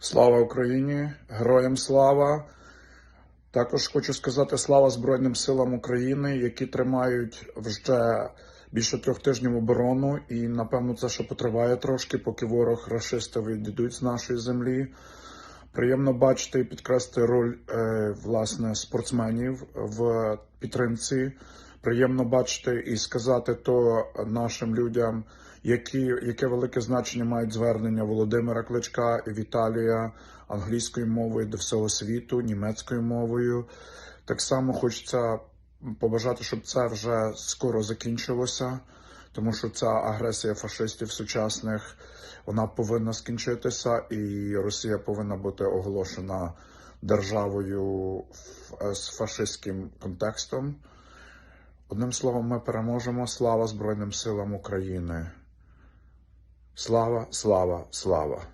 Слава Україні! Героям слава! Також хочу сказати слава Збройним силам України, які тримають вже більше трьох тижнів оборону, і напевно це ще потриває трошки, поки ворог рашисти відійдуть з нашої землі. Приємно бачити і підкреслити роль е, власне спортсменів в підтримці. Приємно бачити і сказати то нашим людям, які, яке велике значення мають звернення Володимира Кличка і Віталія англійською мовою до всього світу, німецькою мовою. Так само хочеться побажати, щоб це вже скоро закінчилося, тому що ця агресія фашистів сучасних вона повинна скінчитися, і Росія повинна бути оголошена державою з фашистським контекстом. Одним словом, ми переможемо. Слава Збройним силам України. Слава, слава, слава!